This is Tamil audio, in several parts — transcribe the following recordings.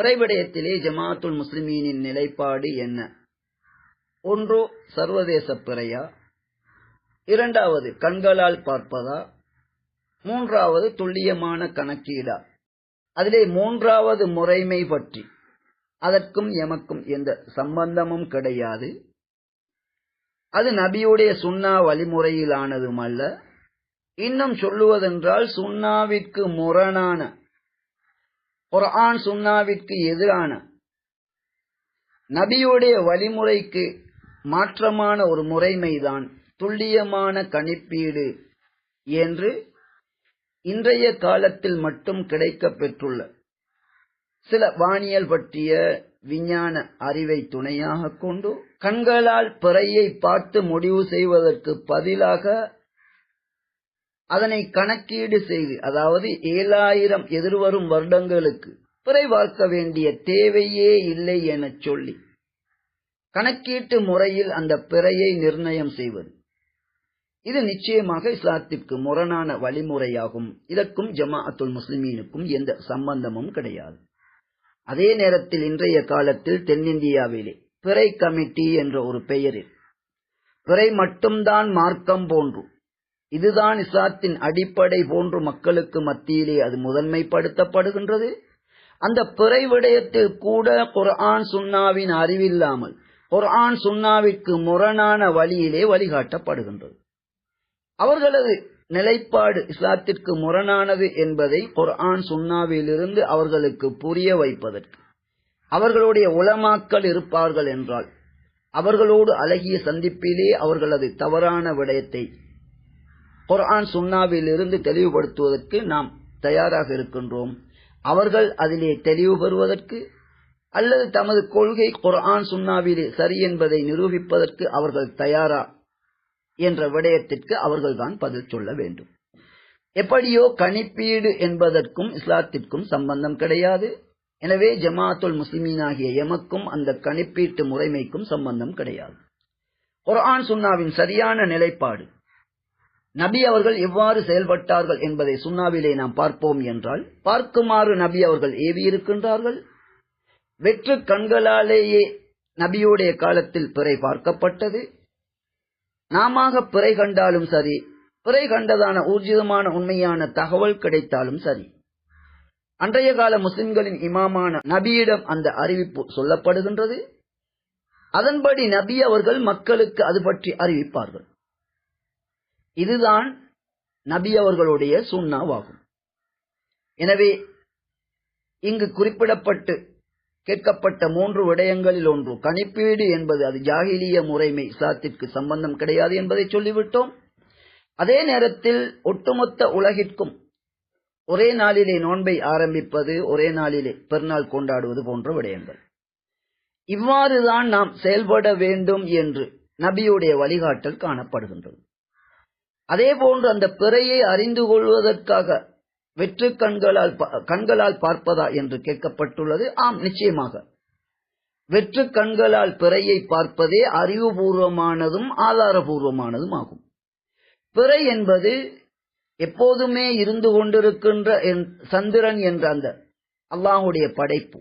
பிறைவிடயத்திலே ஜமாத்துல் முஸ்லிமீனின் நிலைப்பாடு என்ன? ஒன்று சர்வதேச பிறையா? இரண்டாவது கண்களால் பார்ப்பதா? மூன்றாவது துல்லியமான கணக்கீடா? அதிலே மூன்றாவது முறைமை பற்றி அதற்கும் எமக்கும் எந்த சம்பந்தமும் கிடையாது. அது நபியுடைய சுண்ணா வழிமுறையிலானதும் அல்ல. இன்னும் சொல்லுவதென்றால் சுண்ணாவிற்கு முரணான குரான் சுண்ணாவிற்கு எதிரான நபியுடைய வழிமுறைக்கு மாற்றமான ஒரு முறைமைதான் துல்லியமான கணிப்பீடு என்று இன்றைய காலத்தில் மட்டும் கிடைக்கப்பெற்றுள்ள சில வானியல் பற்றிய விஞ்ஞான அறிவை துணையாக கொண்டு கண்களால் பிறையை பார்த்து முடிவு செய்வதற்கு பதிலாக அதனை கணக்கீடு செய்து அதாவது ஏழாயிரம் எதிர்வரும் வருடங்களுக்கு பிறை வேண்டிய தேவையே இல்லை எனச் சொல்லி கணக்கீட்டு முறையில் அந்த பிறையை நிர்ணயம் செய்வது. இது நிச்சயமாக இஸ்லாத்திற்கு முரணான வழிமுறையாகும். இதற்கும் ஜமாஅத்துல் முஸ்லிமீனுக்கும் எந்த சம்பந்தமும் கிடையாது. அதே நேரத்தில் இன்றைய காலத்தில் தென்னிந்தியாவிலே பிறை கமிட்டி என்ற ஒரு பெயரில் பிறை மட்டும்தான் மார்க்கம் போன்று இதுதான் இஸ்லாத்தின் அடிப்படை போன்று மக்களுக்கு மத்தியிலே அது முதன்மைப்படுத்தப்படுகின்றது. அந்த பிறை விடயத்தில் கூட குர்ஆன் சுன்னாவின் அறிவில்லாமல் குர்ஆன் சுன்னாவிற்கு முரணான வழியிலே வழிகாட்டப்படுகின்றது. அவர்களது நிலைப்பாடு இஸ்லாத்திற்கு முரணானது என்பதை குர்ஆன் சுன்னாவிலிருந்து அவர்களுக்கு புரிய வைப்பதற்கு. அவர்களுடைய உலமாக்கள் இருப்பார்கள் என்றால் அவர்களோடு அழகிய சந்திப்பிலே அவர்களது தவறான விடயத்தை குர்ஆன் சுன்னாவிலிருந்து தெளிவுபடுத்துவதற்கு நாம் தயாராக இருக்கின்றோம். அவர்கள் அதிலே தெளிவு பெறுவதற்கு அல்லது தமது கொள்கை குர்ஆன் சுன்னாவிலே சரி என்பதை நிரூபிப்பதற்கு அவர்கள் தயாரா என்ற விடயத்திற்கு அவர்கள்தான் பதில் சொல்ல வேண்டும். எப்படியோ கணிப்பீடு என்பதற்கும் இஸ்லாத்திற்கும் சம்பந்தம் கிடையாது. எனவே ஜமாத்துல் முஸ்லிமீனாகிய எமக்கும் அந்த கணிப்பீட்டு முறைமைக்கும் சம்பந்தம் கிடையாது. குர்ஆன் சுன்னாவின் சரியான நிலைப்பாடு நபி அவர்கள் எவ்வாறு செயல்பட்டார்கள் என்பதை சுண்ணாவிலே நாம் பார்ப்போம் என்றால் பார்க்குமாறு நபி அவர்கள் ஏவி இருக்கின்றார்கள் வெற்று கண்களாலேயே நபியுடைய காலத்தில் பிறை பார்க்கப்பட்டது. நாம பிறை கண்டாலும் சரி பிறை கண்டதான ஊர்ஜிதமான உண்மையான தகவல் கிடைத்தாலும் சரி அன்றைய கால முஸ்லிம்களின் இமாமான நபியிடம் அந்த அறிவிப்பு சொல்லப்படுகின்றது. அதன்படி நபி அவர்கள் மக்களுக்கு அது பற்றி அறிவிப்பார்கள். இதுதான் நபி அவர்களுடைய சுண்ணாவாகும். எனவே இங்கு குறிப்பிடப்பட்டு கேட்கப்பட்ட மூன்று விடயங்களில் ஒன்று கணிப்பீடு என்பது அது ஜாகிலிய முறைமை இஸ்லாத்திற்கு சம்பந்தம் கிடையாது என்பதை சொல்லிவிட்டோம். அதே நேரத்தில் ஒட்டுமொத்த உலகிற்கும் ஒரே நாளிலே நோன்பை ஆரம்பிப்பது ஒரே நாளிலே பெருநாள் கொண்டாடுவது போன்ற விடயங்கள். இவ்வாறுதான் நாம் செயல்பட வேண்டும் என்று நபியுடைய வழிகாட்டல் காணப்படுகின்றது. அதே போன்று அந்த பிறையை அறிந்து கொள்வதற்காக வெற்று கண்களால் கண்களால் பார்ப்பதா என்று கேட்கப்பட்டுள்ளது. ஆம் நிச்சயமாக. வெற்று கண்களால் பிறையை பார்ப்பதே அறிவுபூர்வமானதும் ஆதாரபூர்வமானதும் ஆகும். பிறை என்பது எப்போதுமே இருந்து கொண்டிருக்கின்ற சந்திரன் என்ற அந்த அல்லாஹுடைய படைப்பு.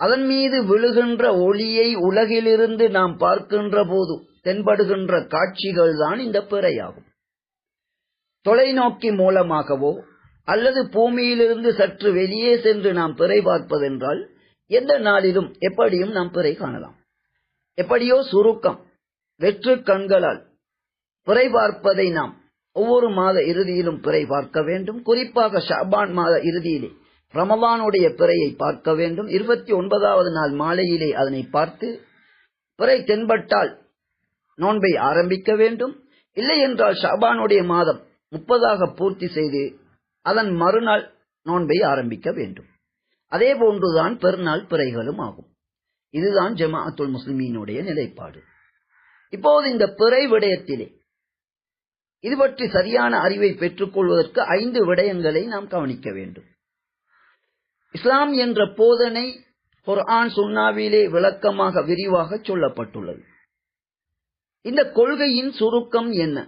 அதன் மீது விழுகின்ற ஒளியை உலகிலிருந்து நாம் பார்க்கின்ற போது தென்படுகின்ற காட்சிகள் தான் இந்த பிறையாகும். தொலைநோக்கி மூலமாகவோ அல்லது பூமியிலிருந்து சற்று வெளியே சென்று நாம் பிறை பார்ப்பதென்றால் எந்த நாளிலும் எப்படியும் நாம் பிறை காணலாம். எப்படியோ சுருக்கம் வெற்று கண்களால் பிறை பார்ப்பதை நாம் ஒவ்வொரு மாத இறுதியிலும் பிறை பார்க்க வேண்டும். குறிப்பாக ஷாபான் மாத இறுதியிலே ரமவானுடைய பிறையை பார்க்க வேண்டும். இருபத்தி ஒன்பதாவது நாள் மாலையிலே அதனை பார்த்து பிறை தென்பட்டால் நோன்பை ஆரம்பிக்க வேண்டும். இல்லை என்றால் ஷாபானுடைய மாதம் முப்பதாக பூர்த்தி செய்து அதன் மறுநாள் நோன்பை ஆரம்பிக்க வேண்டும். அதே போன்றுதான் பெருநாள் பிறைகளும் ஆகும். இதுதான் ஜமாஅத்துல் முஸ்லிமீனுடைய நிலைப்பாடு. இப்போது இந்த பிறை விடயத்திலே இது பற்றி சரியான அறிவை பெற்றுக் கொள்வதற்கு ஐந்து விடயங்களை நாம் கவனிக்க வேண்டும். இஸ்லாம் என்ற போதனை குர்ஆன் சுன்னாவிலே விளக்கமாக விரிவாக சொல்லப்பட்டுள்ளது. இந்த கொள்கையின் சுருக்கம் என்ன?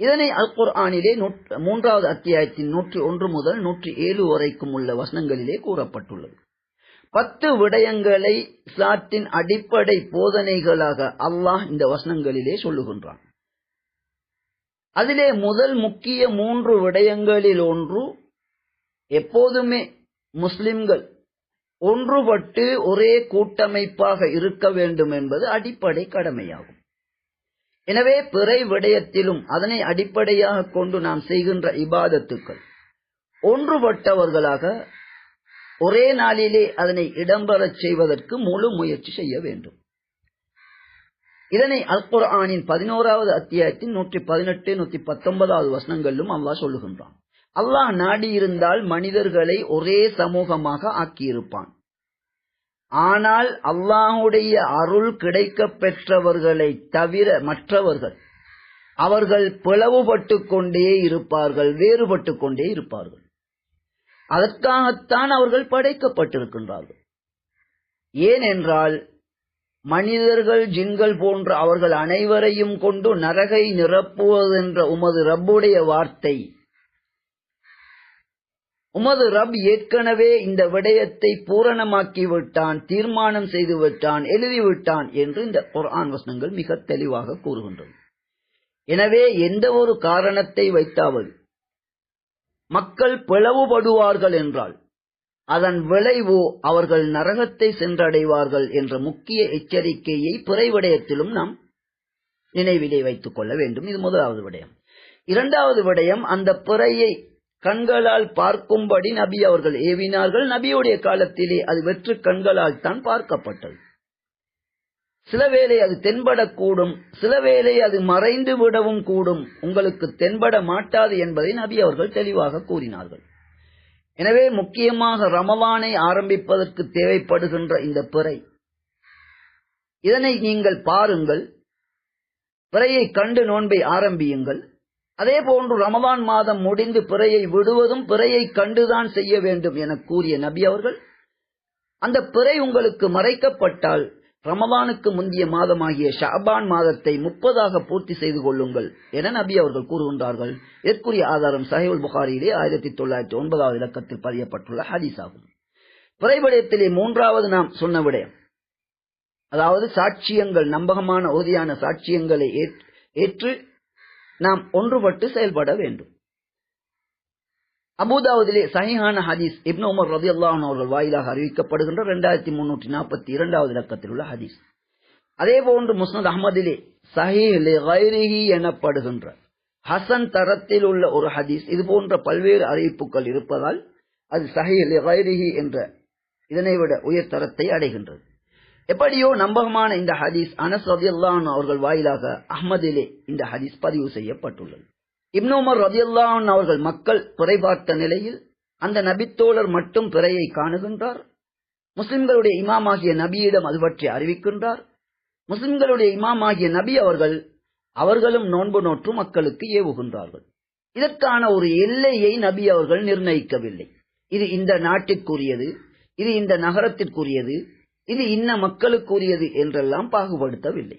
இதனை அல் குர்ஆனிலே மூன்றாவது அத்தியாயத்தின் நூற்றி ஒன்று முதல் நூற்றி ஏழு வரைக்கும் உள்ள வசனங்களிலே கூறப்பட்டுள்ளது. பத்து விடயங்களை இஸ்லாத்தின் அடிப்படை போதனைகளாக அல்லாஹ் இந்த வசனங்களிலே சொல்லுகின்றான். அதிலே முதல் முக்கிய மூன்று விடயங்களில் ஒன்று எப்போதுமே முஸ்லிம்கள் ஒன்றுபட்டு ஒரே கூட்டமைப்பாக இருக்க வேண்டும் என்பது அடிப்படை கடமையாகும். எனவே பிறை விடயத்திலும் அதனை அடிப்படையாக கொண்டு நாம் செய்கின்ற இபாதத்துக்கள். ஒன்றுபட்டவர்களாக ஒரே நாளிலே அதனை இடம்பெறச் செய்வதற்கு முழு முயற்சி செய்ய வேண்டும். இதனை அல் குர்ஆனின் பதினோராவது அத்தியாயத்தின் நூற்றி பதினெட்டு நூற்றி பத்தொன்பதாவது வசனங்களிலும் அல்லாஹ் சொல்லுகின்றான். அல்லாஹ் நாடி இருந்தால் மனிதர்களை ஒரே சமூகமாக ஆக்கியிருப்பான். ஆனால் அல்லாஹுடைய அருள் கிடைக்க பெற்றவர்களை தவிர மற்றவர்கள் அவர்கள் பிளவுபட்டு கொண்டே இருப்பார்கள் வேறுபட்டு கொண்டே இருப்பார்கள். அதற்காகத்தான் அவர்கள் படைக்கப்பட்டிருக்கின்றார்கள். ஏனென்றால் மனிதர்கள் ஜின்கள் போன்ற அவர்கள் அனைவரையும் கொண்டு நரகை நிரப்புவதென்ற உமது ரப்புடைய வார்த்தை உமது ரப் ஏற்கனவே இந்த விடயத்தை பூரணமாக்கி விட்டான் தீர்மானம் செய்து விட்டான் எழுதிவிட்டான் என்று இந்த குர்ஆன் வசனங்கள் மிக தெளிவாக கூறுகின்றது எனவே எந்த ஒரு காரணத்தை வைத்தாவது மக்கள் பிளவுபடுவார்கள் என்றால் அதன் விளைவு அவர்கள் நரகத்தை சென்றடைவார்கள் என்ற முக்கிய எச்சரிக்கையை பிறை விடயத்திலும் நாம் நினைவிலே வைத்துக் கொள்ள வேண்டும். இது முதலாவது விடயம். இரண்டாவது விடயம் அந்த பிறையை கண்களால் பார்க்கும்படி நபி அவர்கள் ஏவினார்கள். நபியுடைய காலத்திலே அது வெற்று கண்களால் தான் பார்க்கப்பட்டது. சில வேளை அது தென்படக்கூடும். சில வேளை அது மறைந்து விடவும் கூடும். உங்களுக்கு தென்பட மாட்டாது என்பதை நபி அவர்கள் தெளிவாக கூறினார்கள். எனவே முக்கியமாக ரமவானை ஆரம்பிப்பதற்கு தேவைப்படுகின்ற இந்த பிறை. இதனை நீங்கள் பாருங்கள். பிறையை கண்டு நோன்பை ஆரம்பியுங்கள். அதே போன்று ரமதான் மாதம் முடிந்து பிறையை விடுவதும் பிறையை கண்டுதான் செய்ய வேண்டும் என கூறிய நபி அவர்கள் அந்த பிறை உங்களுக்கு மறைக்கப்பட்டால் ரமதானுக்கு முந்தைய மாதமாகிய ஷாபான் மாதத்தை முப்பதாக பூர்த்தி செய்து கொள்ளுங்கள் என நபி அவர்கள் கூறுகின்றார்கள். இதற்குரிய ஆதாரம் சஹிவுல் புகாரியிலே ஆயிரத்தி தொள்ளாயிரத்தி ஒன்பதாவது இலக்கத்தில் பதியப்பட்டுள்ள ஹதீஸ் ஆகும் பிறைவிடயத்திலே மூன்றாவது நாம் சொன்ன விடயம் அதாவது சாட்சியங்கள் நம்பகமான உறுதியான சாட்சியங்களை ஏற்று நாம் ஒன்றுபட்டு செயல்பட வேண்டும். அபுதாவதிலே சஹிஹான ஹதீஸ் இப்னு உமர் ரதி அல்லாஹன் அவர்கள் வாயிலாக அறிவிக்கப்படுகின்ற இரண்டாயிரத்தி முன்னூற்றி நாற்பத்தி இரண்டாவது இலக்கத்தில் உள்ள ஹதீஸ். அதே போன்று முஸ்னத் அஹமதிலே சஹிஹி எனப்படுகின்ற ஹசன் தரத்தில் உள்ள ஒரு ஹதீஸ். இது போன்ற பல்வேறு அறிவிப்புகள் இருப்பதால் அது சஹி என்ற இதனை விட உயர் தரத்தை அடைகின்றது. எப்படியோ நம்பகமான இந்த ஹதீஸ் அனஸ் ரதியல்லான் அவர்கள் வாயிலாக அஹ்மதிலே இந்த ஹதீஸ் பதிவு செய்யப்பட்டுள்ளது. இப்னோமர் ரதியல்லான் அவர்கள் மக்கள் பிறை பார்த்த நிலையில் அந்த நபித்தோழர் மட்டும் பிறையை காணுகின்றார். முஸ்லிம்களுடைய இமாமாகிய நபியிடம் அது பற்றி அறிவிக்கின்றார். முஸ்லிம்களுடைய இமாமாகிய நபி அவர்கள் அவர்களும் நோன்பு நோற்று மக்களுக்கு ஏவுகின்றார்கள். இதற்கான ஒரு எல்லையை நபி அவர்கள் நிர்ணயிக்கவில்லை. இது இந்த நாட்டிற்குரியது இது இந்த நகரத்திற்குரியது இது இன்ன மக்களுக்குரியது என்றெல்லாம் பாகுபடுத்தவில்லை.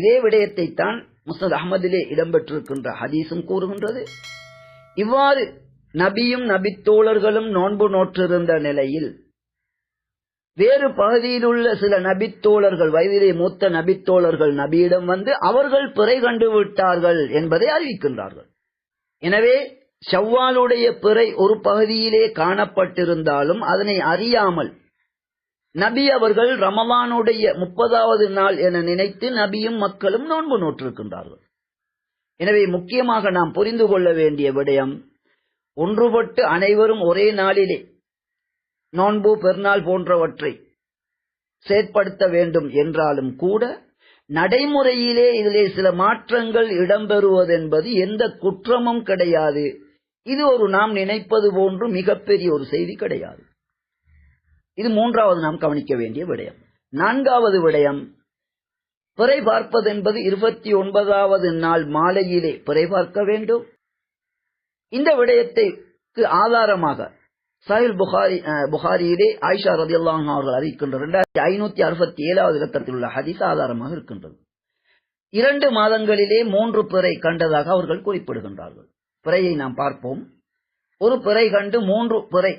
இதே விடயத்தை தான் முஸ்னத் அகமதிலே இடம்பெற்றிருக்கின்ற ஹதீஸும் கூறுகின்றது. இவ்வாறு நபியும் நபித்தோழர்களும் நோன்பு நோற்றிருந்த நிலையில் வேறு பகுதியில் உள்ள சில நபித்தோழர்கள் வயதிலே மூத்த நபித்தோழர்கள் நபியிடம் வந்து அவர்கள் பிறை கண்டு விட்டார்கள் என்பதை அறிவிக்கின்றார்கள். எனவே ஷவ்வாலுடைய பிறை ஒரு பகுதியிலே காணப்பட்டிருந்தாலும் அதனை அறியாமல் நபி அவர்கள் ரமலானுடைய முப்பதாவது நாள் என நினைத்து நபியும் மக்களும் நோன்பு நோற்றிருக்கின்றார்கள். எனவே முக்கியமாக நாம் புரிந்து கொள்ள வேண்டிய விடயம் ஒன்றுபட்டு அனைவரும் ஒரே நாளிலே நோன்பு பெருநாள் போன்றவற்றை செயற்படுத்த வேண்டும் என்றாலும் கூட நடைமுறையிலே இதிலே சில மாற்றங்கள் இடம்பெறுவதென்பது எந்த குற்றமும் கிடையாது. இது ஒரு நாம் நினைப்பது போன்று மிகப்பெரிய ஒரு செய்தி கிடையாது. இது மூன்றாவது நாம் கவனிக்க வேண்டிய விடயம். நான்காவது விடயம் பிறை பார்ப்பது என்பது இருபத்தி ஒன்பதாவது நாள் மாலையிலே பிறை பார்க்க வேண்டும். இந்த விடயத்தை ஆதாரமாக சாஹில் புகாரி புகாரியிலே ஆயிஷா ரதி அவர்கள் அறிவிக்கின்ற இரண்டாயிரத்தி ஐநூத்தி அறுபத்தி ஏழாவது இலக்கத்தில் உள்ள ஹதீஸ் ஆதாரமாக இருக்கின்றது. இரண்டு மாதங்களிலே மூன்று பிறை கண்டதாக அவர்கள் குறிப்பிடுகின்றார்கள். பிறையை நாம் பார்ப்போம். ஒரு பிறை கண்டு மூன்று பிறை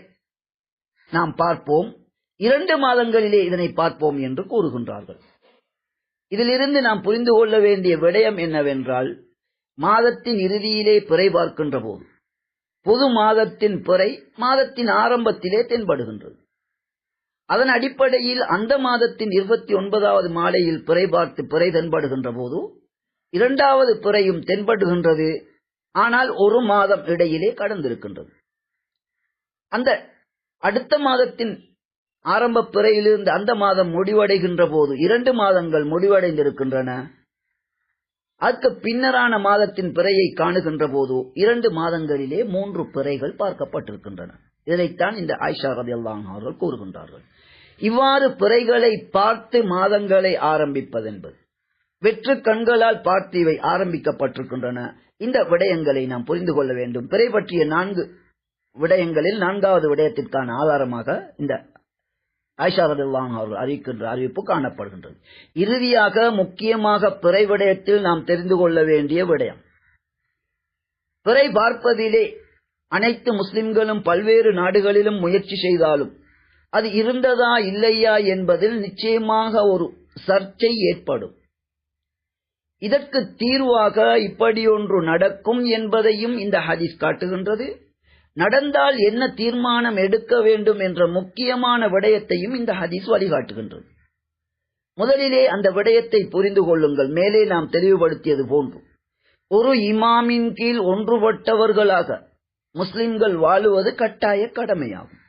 நாம் பார்ப்போம். இரண்டு மாதங்களிலே இதனை பார்ப்போம் என்று கூறுகின்றார்கள். இதிலிருந்து நாம் புரிந்து கொள்ள வேண்டிய விடயம் என்னவென்றால் மாதத்தின் இறுதியிலே பிறை பார்க்கின்ற போது பொது மாதத்தின் பிறை மாதத்தின் ஆரம்பத்திலே தென்படுகின்றது. அதன் அடிப்படையில் அந்த மாதத்தின் இருபத்தி ஒன்பதாவது மாலையில் பிறை பார்த்து பிறை தென்படுகின்ற போது இரண்டாவது பிறையும் தென்படுகின்றது. ஆனால் ஒரு மாதம் இடையிலே கடந்திருக்கின்றது. அந்த அடுத்த மாதத்தின் ஆரம்ப பிறையிலிருந்து அந்த மாதம் முடிவடைகின்ற போது இரண்டு மாதங்கள் முடிவடைந்திருக்கின்றன. அதற்கு பின்னரான மாதத்தின் பிறையை காணுகின்ற போது இரண்டு மாதங்களிலே மூன்று பிறைகள் பார்க்கப்பட்டிருக்கின்றன. இதைத்தான் இந்த ஆயிஷா ரதி அவர்கள் கூறுகின்றார்கள். இவ்வாறு பிறைகளை பார்த்து மாதங்களை ஆரம்பிப்பதென்பது வெற்று கண்களால் பார்த்து இவை ஆரம்பிக்கப்பட்டிருக்கின்றன. இந்த விடயங்களை நாம் புரிந்து கொள்ள வேண்டும். பிறை பற்றிய நான்கு விடயங்களில் நான்காவது விடயத்திற்கான ஆதாரமாக இந்த ஆயிஷா ரதில்லான் அவர்கள் அறிவிக்கின்ற அறிவிப்பு காணப்படுகின்றது. இறுதியாக முக்கியமாக பிறை விடயத்தில் நாம் தெரிந்து கொள்ள வேண்டிய விடயம். பிறை பார்ப்பதிலே அனைத்து முஸ்லிம்களும் பல்வேறு நாடுகளிலும் முயற்சி செய்தாலும் அது இருந்ததா இல்லையா என்பதில் நிச்சயமாக ஒரு சர்ச்சை ஏற்படும். இதற்கு தீர்வாக இப்படியொன்று நடக்கும் என்பதையும் இந்த ஹதீஸ் காட்டுகின்றது. நடந்தால் என்ன தீர்மானம் எடுக்க வேண்டும் என்ற முக்கியமான விடயத்தையும் இந்த ஹதீஸ் வழிகாட்டுகின்றது. முதலிலே அந்த விடயத்தை புரிந்து கொள்ளுங்கள். மேலே நாம் தெளிவுபடுத்தியது போன்று. ஒரு இமாமின் கீழ் ஒன்றுபட்டவர்களாக முஸ்லிம்கள் வாழுவது கட்டாய கடமையாகும்.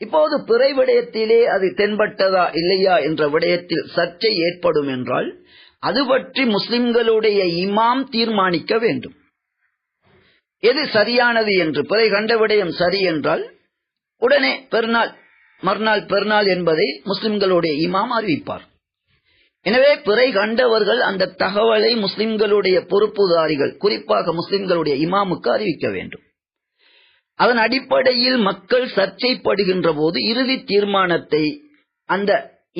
இப்போது பிறை விடயத்திலே அது தென்பட்டதா இல்லையா என்ற விடயத்தில் சர்ச்சை ஏற்படும் என்றால் அது பற்றி முஸ்லிம்களுடைய இமாம் தீர்மானிக்க வேண்டும். எது சரியானது என்று பிறை கண்ட விடயம் சரி என்றால் உடனே பெருநாள் மறுநாள் பெருநாள் என்பதை முஸ்லிம்களுடைய இமாம் அறிவிப்பார். எனவே பிறை கண்டவர்கள் அந்த தகவலை முஸ்லிம்களுடைய பொறுப்புதாரிகள் குறிப்பாக முஸ்லிம்களுடைய இமாமுக்கு அறிவிக்க வேண்டும். அதன் அடிப்படையில் மக்கள் சர்ச்சைப்படுகின்ற போது இறுதி தீர்மானத்தை அந்த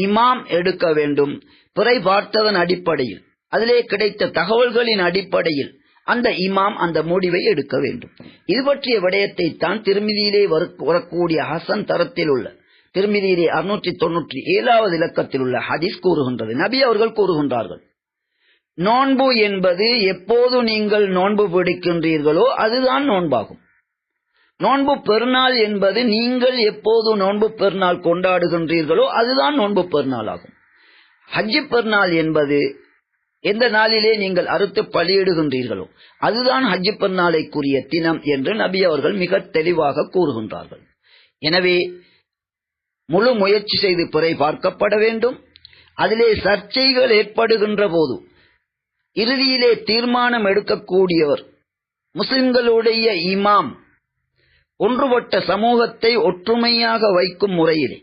இமாம் எடுக்க வேண்டும். பிறை பார்த்ததன் அடிப்படையில் அதிலே கிடைத்த தகவல்களின் அடிப்படையில் அந்த இமாம் அந்த முடிவை எடுக்க வேண்டும். இது பற்றிய விடயத்தை தான் திருமதியிலே வரக்கூடிய ஹசன் தரத்தில் உள்ள திருமதியிலே அறுநூற்றி தொன்னூற்றி ஏழாவது இலக்கத்தில் உள்ள ஹதீஸ் கூறுகின்றது. நபி அவர்கள் கூறுகின்றார்கள் நோன்பு என்பது எப்போது நீங்கள் நோன்பு பிடிக்கின்றீர்களோ அதுதான் நோன்பாகும். நோன்பு பெருநாள் என்பது நீங்கள் எப்போது நோன்பு பெருநாள் கொண்டாடுகின்றீர்களோ அதுதான் நோன்பு பெருநாள் ஆகும் ஹஜ்ஜி பெருநாள் என்பது எந்த நாளிலே நீங்கள் அறுத்து பலியிடுகின்றீர்களோ அதுதான் ஹஜ்ஜி பெருநாளைக்குரிய தினம் என்று நபி அவர்கள் மிக தெளிவாக கூறுகின்றார்கள். எனவே முழு முயற்சி செய்து பிறை பார்க்கப்பட வேண்டும். அதிலே சர்ச்சைகள் ஏற்படுகின்ற போது இறுதியிலே தீர்மானம் எடுக்கக்கூடியவர் முஸ்லிம்களுடைய இமாம் ஒன்றுபட்ட சமூகத்தை ஒற்றுமையாக வைக்கும் முறையிலே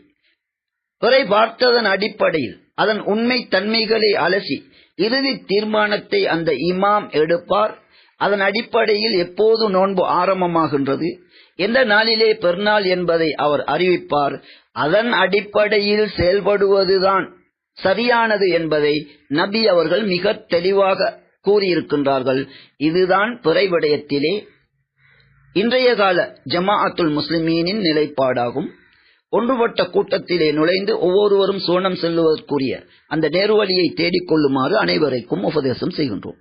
பிறை பார்த்ததன் அடிப்படையில் அதன் உண்மை தன்மைகளை அலசி இறுதி தீர்மானத்தை அந்த இமாம் எடுப்பார். அதன் அடிப்படையில் எப்போது நோன்பு ஆரம்பமாகின்றது எந்த நாளிலே பெருநாள் என்பதை அவர் அறிவிப்பார். அதன் அடிப்படையில் செயல்படுவதுதான் சரியானது என்பதை நபி அவர்கள் மிக தெளிவாக கூறியிருக்கின்றார்கள். இதுதான் பிறை விடயத்திலே இன்றைய கால ஜமாஅத்துல் முஸ்லிமீனின் நிலைப்பாடாகும். ஒன்றுபட்ட கூட்டத்திலே நுழைந்து ஒவ்வொருவரும் சோனம் செல்லுவதற்குரிய அந்த நேர்வழியை தேடிக்கொள்ளுமாறு அனைவருக்கும் உபதேசம் செய்கின்றோம்.